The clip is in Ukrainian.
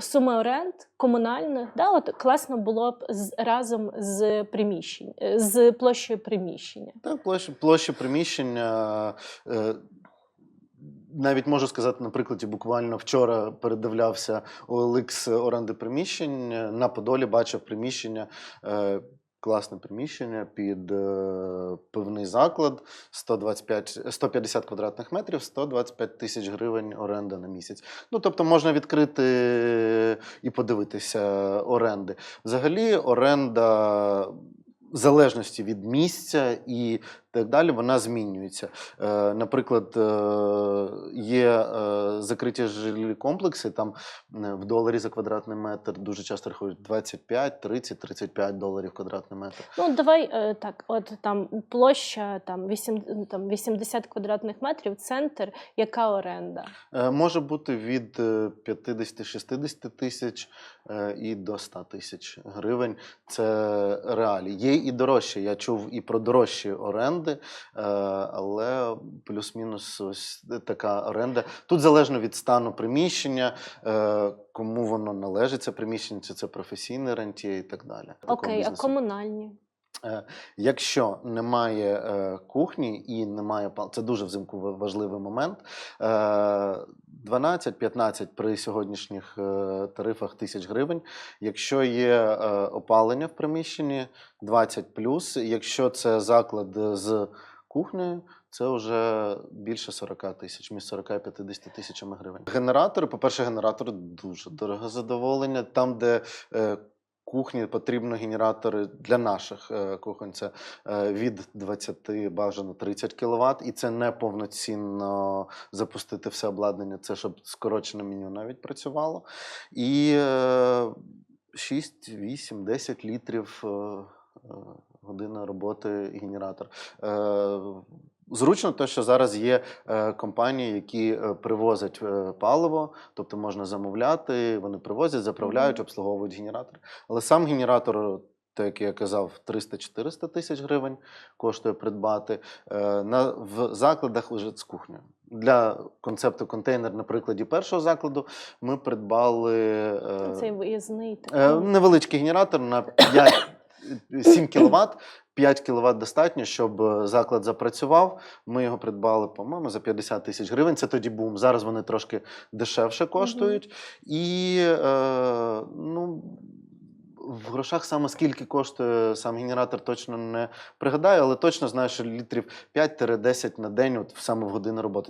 суми оренд комунальних, да, от класно було б з, разом з приміщень, е, з площею приміщення. Так, площі, площа приміщення. е, Навіть можу сказати, на прикладі, буквально вчора передивлявся OLX оренди приміщень. На Подолі бачив приміщення, е, класне приміщення під е, пивний заклад, 125, 150 квадратних метрів, 125 тисяч гривень оренда на місяць. Ну, тобто можна відкрити і подивитися оренди. Взагалі, оренда в залежності від місця і так далі, вона змінюється. Е, наприклад, е, є е, закриті жилі комплекси, там в доларі за квадратний метр дуже часто рахують 25, 30, 35 доларів квадратний метр. Ну, давай так, от там площа там, 8, там 80 квадратних метрів, центр, яка оренда? Може бути від е, 50-60 тисяч і до 100 тисяч гривень. Це реалі. Є і дорожче. Я чув і про дорожчі оренди, е, але плюс-мінус ось така оренда. Тут залежно від стану приміщення, е, кому воно належить, це приміщення, чи це професійний рентіє і так далі. Окей, а комунальні? Е, Якщо немає е, кухні і немає пал, це дуже взимку важливий момент. Е, 12-15 при сьогоднішніх е, тарифах тисяч гривень. Якщо є е, опалення в приміщенні, 20 плюс. Якщо це заклад з кухнею, це вже більше 40 тисяч, між 40 і 50 тисячами гривень. Генератори, по-перше, генератори дуже дороге задоволення. Там, де е, кухні потрібно генератори для наших е, кухонь. Це е, від 20 бажано 30 кВт, і це не повноцінно запустити все обладнання. Це щоб скорочене меню навіть працювало. І е, 6, 8, 10 літрів. е, Година роботи генератор. Зручно те, що зараз є е, компанії, які е, привозять е, паливо, тобто можна замовляти, вони привозять, заправляють, обслуговують генератор. Але сам генератор, так як я казав, 300-400 тисяч гривень коштує придбати. На, в закладах вже з кухнею. Для концепту контейнер, на прикладі першого закладу, ми придбали Цей виїзний невеличкий генератор на 5, 7 кВт. 5 кВт достатньо, щоб е, заклад запрацював. Ми його придбали, по-моєму, за 50 тисяч гривень. Це тоді бум. Зараз вони трошки дешевше коштують. І е, ну, в грошах саме скільки коштує сам генератор, точно не пригадаю, але точно знаю, що літрів 5-10 на день, от саме в годину роботи.